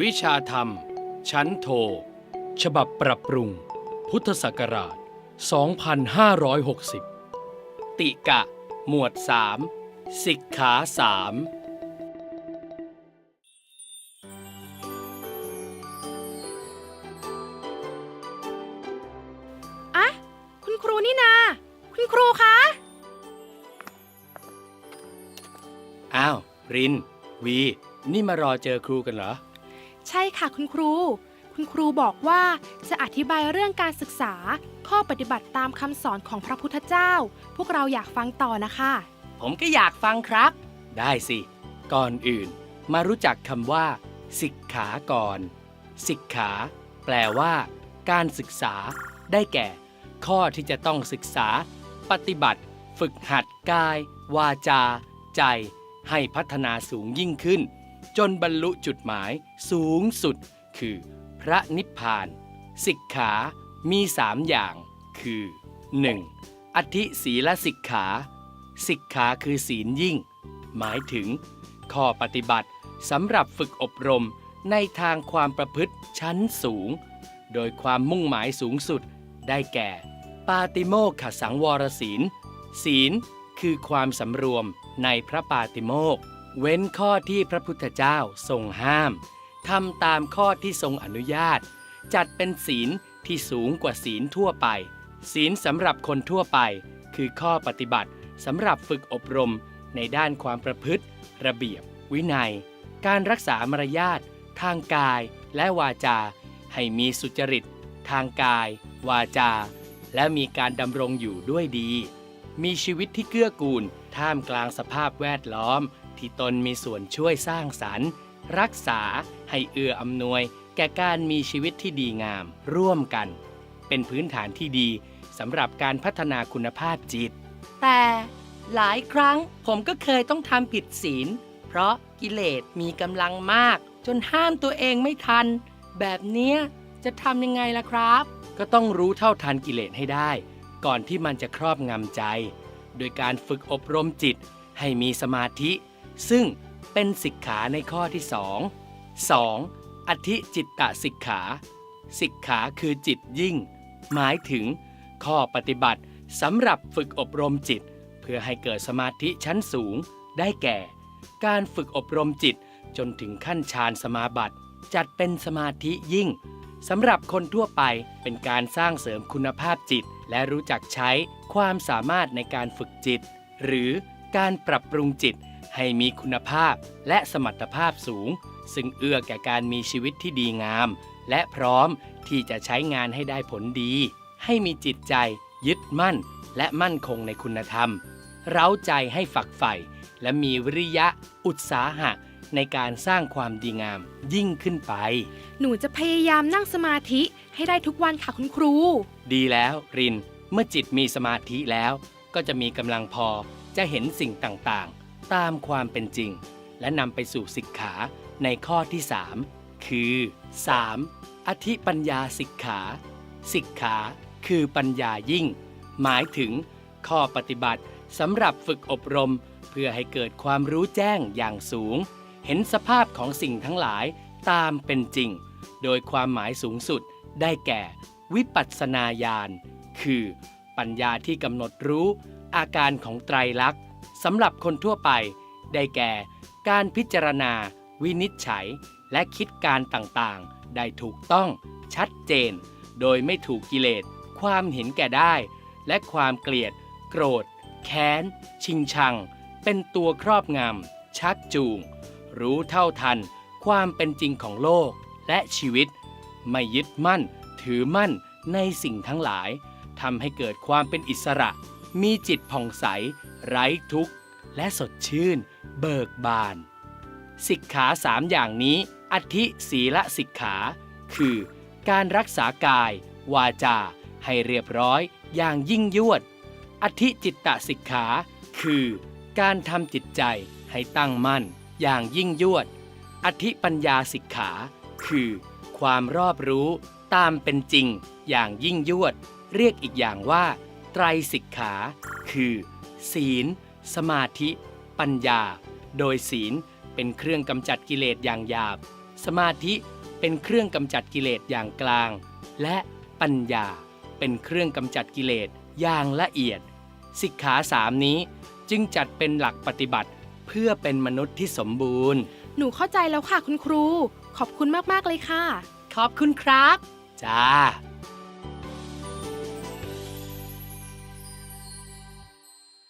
วิชาธรรม ชั้นโท ฉบับปรับปรุง พุทธศักราช 2560 ติกะ หมวด 3 สิกขาสามอะคุณครูนี่นา คุณครูคะ อ้าว ริน วี นี่มารอเจอครูกันเหรอ ใช่ค่ะคุณครู คุณครูบอกว่าจะอธิบายเรื่องการศึกษา ข้อปฏิบัติตามคำสอนของพระพุทธเจ้า พวกเราอยากฟังต่อนะคะ ผมก็อยากฟังครับ ได้สิ ก่อนอื่น มารู้จักคำว่าสิกขาก่อน สิกขา แปลว่า การศึกษา ได้แก่ ข้อที่จะต้องศึกษา ปฏิบัติ ฝึกหัดกาย วาจา ใจ ให้พัฒนาสูงยิ่งขึ้น จนบรรลุจุดหมายสูงสุด คือพระนิพพาน สิกขามีสามอย่างคือ 1. อธิศีลสิกขา สิกขาคือศีลยิ่ง หมายถึง ข้อปฏิบัติสำหรับฝึกอบรมในทางความประพฤติชั้นสูง โดยความมุ่งหมายสูงสุด ได้แก่ ปาติโมกขสังวรศีล ศีลคือความสำรวมในพระปาติโมก เว้นข้อที่พระพุทธเจ้าทรงห้ามทำตามข้อที่ทรงอนุญาต จัดเป็นศีลที่สูงกว่าศีลทั่วไป ศีลสำหรับคนทั่วไป คือข้อปฏิบัติสำหรับฝึกอบรมในด้านความประพฤติ ระเบียบ วินัย การรักษามารยาททางกายและวาจา ให้มีสุจริต ทางกาย วาจา และมีการดำรงอยู่ด้วยดี มีชีวิตที่เกื้อกูลท่ามกลางสภาพแวดล้อม ที่ตนมีส่วนช่วยสร้างสรรค์ รักษาให้เอื้ออำนวย แก่การมีชีวิตที่ดีงาม ร่วมกัน เป็นพื้นฐานที่ดีสำหรับการพัฒนาคุณภาพจิต แต่หลายครั้งผมก็เคยต้องทำผิดศีล เพราะกิเลสมีกำลังมาก จนห้ามตัวเองไม่ทัน แบบเนี้ยจะทำยังไงล่ะครับ ก็ต้องรู้เท่าทันกิเลสให้ได้ ก่อนที่มันจะครอบงำใจ โดยการฝึกอบรมจิตให้มีสมาธิ ซึ่งเป็นสิกขาในข้อที่ 2 2. อธิจิตตสิกขา สิกขาคือจิตยิ่ง หมายถึง ข้อปฏิบัติสำหรับฝึกอบรมจิต เพื่อให้เกิดสมาธิชั้นสูง ได้แก่ การฝึกอบรมจิตจนถึงขั้นฌานสมาบัติ จัดเป็นสมาธิยิ่งสำหรับคนทั่วไปเป็นการสร้างเสริมคุณภาพจิต และรู้จักใช้ความสามารถในการฝึกจิต หรือการปรับปรุงจิต ให้มีคุณภาพและสมรรถภาพสูง ซึ่งเอื้อแก่การมีชีวิตที่ดีงาม และพร้อมที่จะใช้งานให้ได้ผลดี ให้มีจิตใจ ยึดมั่น และมั่นคงในคุณธรรม เร้าใจให้ฝักใฝ่และมีวิริยะ อุตสาหะ ในการสร้างความดีงามยิ่งขึ้นไป หนูจะพยายามนั่งสมาธิให้ได้ทุกวันค่ะคุณครู ดีแล้วริน เมื่อจิตมีสมาธิแล้ว ก็จะมีกำลังพอจะเห็นสิ่งต่างๆ ตามความเป็นจริง และนำไปสู่สิกขาในข้อที่ 3 คือ 3. อธิปัญญาสิกขา สิกขาคือปัญญายิ่ง หมายถึง ข้อปฏิบัติสำหรับฝึกอบรม เพื่อให้เกิดความรู้แจ้งอย่างสูง เห็นสภาพของสิ่งทั้งหลายตามเป็นจริง โดยความหมายสูงสุดได้แก่ วิปัสสนาญาณคือ ปัญญาที่กำหนดรู้อาการของไตรลักษณ์ สำหรับคนทั่วไป ได้แก่ การพิจารณา วินิจฉัย และคิดการต่างๆ ได้ถูกต้อง ชัดเจน โดยไม่ถูกกิเลส ความเห็นแก่ได้ และความเกลียด โกรธ แค้น ชิงชัง เป็นตัวครอบงำชักจูง รู้เท่าทัน ความเป็นจริงของโลกและชีวิต ไม่ยึดมั่น ถือมั่นในสิ่งทั้งหลายทำให้เกิดความเป็นอิสระ มีจิตผ่องใส ไร้ทุกข์ และสดชื่น เบิกบาน สิกขาสามอย่างนี้ อธิศีละสิกขา คือการรักษากาย วาจา ให้เรียบร้อยอย่างยิ่งยวด อธิจิตตสิกขา คือการทำจิตใจให้ตั้งมั่น อย่างยิ่งยวด อธิปัญญาสิกขา คือความรอบรู้ตามเป็นจริงอย่างยิ่งยวด เรียกอีกอย่างว่า ไตรสิกขา คือ ศีล สมาธิ ปัญญา โดยศีลเป็นเครื่องกำจัดกิเลสอย่างหยาบสสมาธิเป็นเครื่องกำจัดกิเลสอย่างกลาง และปัญญาเป็นเครื่องกำจัดกิเลสอย่างละเอียด สิกขาสามนี้จึงจัดเป็นหลักปฏิบัติเพื่อเป็นมนุษย์ที่สมบูรณ์ หนูเข้าใจแล้วค่ะคุณครู ขอบคุณมาก ๆ เลยค่ะ ขอบคุณครับ จ้า